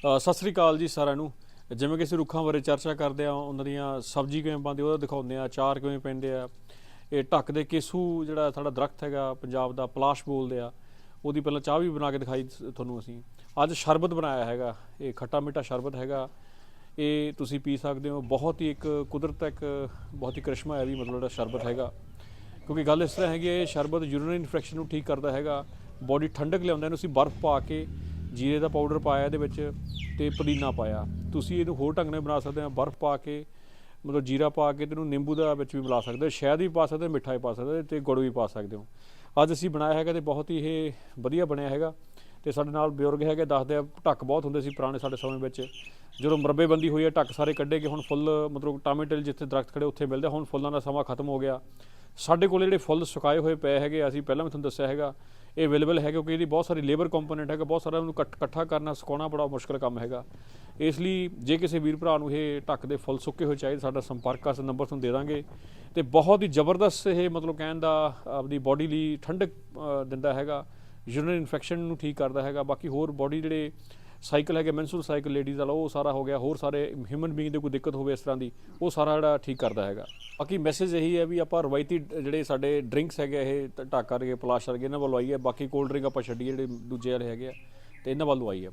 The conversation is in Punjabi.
ਸਤਿ ਸ੍ਰੀ ਅਕਾਲ ਜੀ ਸਾਰਿਆਂ ਨੂੰ। ਜਿਵੇਂ ਕਿ ਅਸੀਂ ਰੁੱਖਾਂ ਬਾਰੇ ਚਰਚਾ ਕਰਦੇ ਆ ਉਹਨਾਂ ਦੀਆਂ ਸਬਜ਼ੀ ਕਿਵੇਂ ਬਣਦੀ ਉਹਦਾ ਦਿਖਾਉਂਦੇ ਆ ਚਾਰ ਕਿਵੇਂ ਪੈਂਦੇ ਆ ਇਹ ਢੱਕ ਦੇ ਕੇਸੂ ਜਿਹੜਾ ਸਾਡਾ ਦਰਖਤ ਹੈਗਾ ਪੰਜਾਬ ਦਾ ਪਲਾਸ਼ ਬੋਲਦੇ ਆ ਉਹਦੀ ਪਹਿਲਾਂ ਚਾਹ ਵੀ ਬਣਾ ਕੇ ਦਿਖਾਈ ਸ- ਤੁਹਾਨੂੰ ਅਸੀਂ। ਅੱਜ ਸ਼ਰਬਤ ਬਣਾਇਆ ਹੈਗਾ ਇਹ ਖੱਟਾ ਮਿੱਠਾ ਸ਼ਰਬਤ ਹੈਗਾ। ਇਹ ਤੁਸੀਂ ਪੀ ਸਕਦੇ ਹੋ ਬਹੁਤ ਹੀ ਇੱਕ ਕੁਦਰਤ ਇੱਕ ਬਹੁਤ ਹੀ ਕਰਿਸ਼ਮਾ ਹੈ ਵੀ ਮਤਲਬ ਜਿਹੜਾ ਸ਼ਰਬਤ ਹੈਗਾ। ਕਿਉਂਕਿ ਗੱਲ ਇਸ ਤਰ੍ਹਾਂ ਹੈਗੀ ਹੈ, ਇਹ ਸ਼ਰਬਤ ਯੂਰਿਨਰੀ ਇਨਫੈਕਸ਼ਨ ਨੂੰ ਠੀਕ ਕਰਦਾ ਹੈਗਾ ਬੋਡੀ ਠੰਡਕ ਲਿਆਉਂਦਾ ਇਹਨੂੰ ਅਸੀਂ ਬਰਫ਼ ਪਾ ਕੇ ਜੀਰੇ ਦਾ ਪਾਊਡਰ ਪਾਇਆ ਇਹਦੇ ਵਿੱਚ ਤੇ ਪੁਦੀਨਾ ਪਾਇਆ। ਤੁਸੀਂ ਇਹਨੂੰ ਹੋਰ ਢੰਗ ਨਾਲ ਬਣਾ ਸਕਦੇ ਹੋ, ਬਰਫ਼ ਪਾ ਕੇ, ਮਤਲਬ ਜੀਰਾ ਪਾ ਕੇ ਤੇ ਨਿੰਬੂ ਦਾ ਵਿੱਚ ਵੀ ਮਿਲਾ ਸਕਦੇ ਹੋ, ਸ਼ਹਿਦ ਵੀ ਪਾ ਸਕਦੇ ਹੋ, ਮਿੱਠਾ ਵੀ ਪਾ ਸਕਦੇ ਹੋ ਤੇ ਗੁੜ ਵੀ ਪਾ ਸਕਦੇ ਹੋ। ਅੱਜ ਅਸੀਂ ਬਣਾਇਆ ਹੈਗਾ ਤੇ ਬਹੁਤ ਹੀ ਇਹ ਵਧੀਆ ਬਣਿਆ ਹੈਗਾ ਤੇ ਸਾਡੇ ਨਾਲ ਬਜ਼ੁਰਗ ਹੈਗੇ, ਦੱਸਦੇ ਆ ਢੱਕ ਬਹੁਤ ਹੁੰਦੇ ਸੀ ਪੁਰਾਣੇ ਸਾਡੇ ਸਮੇਂ ਵਿੱਚ। ਜਦੋਂ ਮਰਬੇਬੰਦੀ ਹੋਈ ਹੈ, ਢੱਕ ਸਾਰੇ ਕੱਢੇ ਕਿ ਹੁਣ ਫੁੱਲ ਮਤਲਬ ਟਾਮੇਟਲ ਜਿੱਥੇ ਦਰਖਤ ਖੜੇ ਉੱਥੇ ਮਿਲਦੇ ਹੁਣ ਫੁੱਲਾਂ ਦਾ ਸਮਾਂ ਖਤਮ ਹੋ ਗਿਆ। ਸਾਡੇ ਕੋਲ ਜਿਹੜੇ ਫੁੱਲ ਸੁਕਾਏ ਹੋਏ ਪਏ ਹੈਗੇ, ਅਸੀਂ ਪਹਿਲਾਂ ਵੀ ਤੁਹਾਨੂੰ ਦੱਸਿਆ ਹੈਗਾ ਇਹ ਅਵੇਲੇਬਲ ਹੈ ਕਿਉਂਕਿ ਇਹਦੀ ਬਹੁਤ ਸਾਰੀ ਲੇਬਰ ਕੰਪੋਨੈਂਟ ਹੈਗਾ, ਬਹੁਤ ਸਾਰਾ ਉਹਨੂੰ ਕੱਟ- ਇਕੱਠਾ ਕਰਨਾ ਸੁਕਾਉਣਾ ਬੜਾ ਮੁਸ਼ਕਲ ਕੰਮ ਹੈਗਾ। ਇਸ ਲਈ ਜੇ ਕਿਸੇ ਵੀਰ ਭਰਾ ਨੂੰ ਇਹ ਢੱਕ ਦੇ ਫੁੱਲ ਸੁੱਕੇ ਹੋਏ ਚਾਹੀਦੇ, ਸਾਡਾ ਸੰਪਰਕ ਕਰ ਨੰਬਰ ਤੁਹਾਨੂੰ ਦੇ ਦਾਂਗੇ। ਤੇ ਬਹੁਤ ਹੀ ਜ਼ਬਰਦਸਤ ਇਹ ਮਤਲਬ ਕਹਿਣ ਦਾ ਆਪਦੀ ਬਾਡੀ ਲਈ ਠੰਡਕ ਦਿੰਦਾ ਹੈਗਾ। ਯੂਰਿਨਰੀ ਇਨਫੈਕਸ਼ਨ ਨੂੰ ਠੀਕ ਕਰਦਾ ਹੈਗਾ। ਬਾਕੀ ਹੋਰ ਬਾਡੀ ਜਿਹੜੇ ਸਾਈਕਲ ਹੈਗੇ ਮੈਂਸੂਲ ਸਾਈਕਲ ਲੇਡੀਜ਼ ਵਾਲਾ, ਉਹ ਸਾਰਾ ਹੋ ਗਿਆ, ਹੋਰ ਸਾਰੇ ਹਿਊਮਨ ਬੀਇੰਗ ਦੇ ਕੋਈ ਦਿੱਕਤ ਹੋਵੇ ਇਸ ਤਰ੍ਹਾਂ ਦੀ, ਉਹ ਸਾਰਾ ਜਿਹੜਾ ਠੀਕ ਕਰਦਾ ਹੈਗਾ। ਬਾਕੀ ਮੈਸੇਜ ਇਹੀ ਹੈ ਵੀ ਆਪਾਂ ਰਵਾਇਤੀ ਜਿਹੜੇ ਸਾਡੇ ਡਰਿੰਕਸ ਹੈਗੇ ਇਹ ਢਾਕਾ ਰਗੇ ਪਲਾਸ਼ ਵਰਗੇ, ਇਹਨਾਂ ਵੱਲ ਆਈ ਬਾਕੀ ਕੋਲਡ ਡਰਿੰਕ ਆਪਾਂ ਛੱਡੀਏ, ਜਿਹੜੇ ਦੂਜੇ ਵਾਲੇ ਹੈਗੇ ਆ, ਤੇ ਇਹਨਾਂ ਵੱਲ ਆਈ